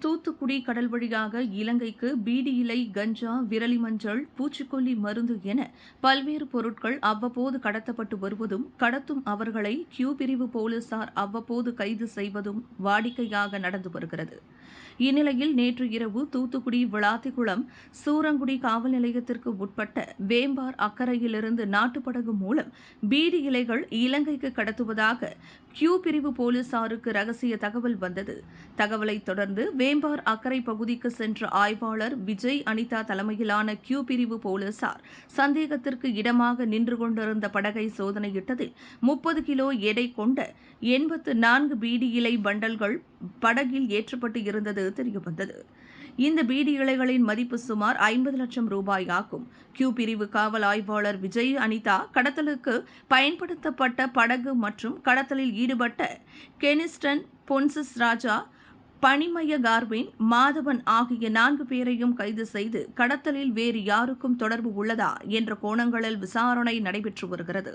தூத்துக்குடி கடல் வழியாக இலங்கைக்கு பீடி இலை கஞ்சா விரலி மஞ்சள் பூச்சிக்கொல்லி மருந்து என பல்வேறு பொருட்கள் அவ்வப்போது கடத்தப்பட்டு வருவதும் கடத்தும் அவர்களை கியூ பிரிவு போலீசார் அவ்வப்போது கைது செய்வதும் வாடிக்கையாக நடந்து வருகிறது. இந்நிலையில் நேற்று இரவு தூத்துக்குடி விளாத்திக்குளம் சூரங்குடி காவல் நிலையத்திற்கு உட்பட்ட வேம்பார் அக்கறையிலிருந்து நாட்டுப்படகு மூலம் பீடி இலைகள் இலங்கைக்கு கடத்துவதாக கியூ பிரிவு போலீசாருக்கு ரகசிய தகவல் வந்தது. தகவலைத் தொடர்ந்து வேம்பார் அக்கறை பகுதிக்கு சென்ற ஆய்வாளர் விஜய் அனிதா தலைமையிலான கியூ பிரிவு போலீசார் சந்தேகத்திற்கு இடமாக நின்று கொண்டிருந்த படகை சோதனையிட்டதில் முப்பது கிலோ எடை கொண்ட எண்பத்து நான்கு பீடி இலை பண்டல்கள் படகில் ஏற்றப்பட்டு இருந்தது தெரியவந்தது. இந்த பீடி இலைகளின் மதிப்பு சுமார் ஐம்பது லட்சம் ரூபாய் ஆகும். கியூ பிரிவு காவல் ஆய்வாளர் விஜய் அனிதா கடத்தலுக்கு பயன்படுத்தப்பட்ட படகு மற்றும் கடத்தலில் ஈடுபட்ட கெனிஸ்டன் பொன்சஸ் ராஜா பணிமய கார்வின் மாதவன் ஆகிய நான்கு பேரையும் கைது செய்து கடத்தலில் வேறு யாருக்கும் தொடர்பு உள்ளதா என்ற கோணங்களில் விசாரணை நடைபெற்று வருகிறது.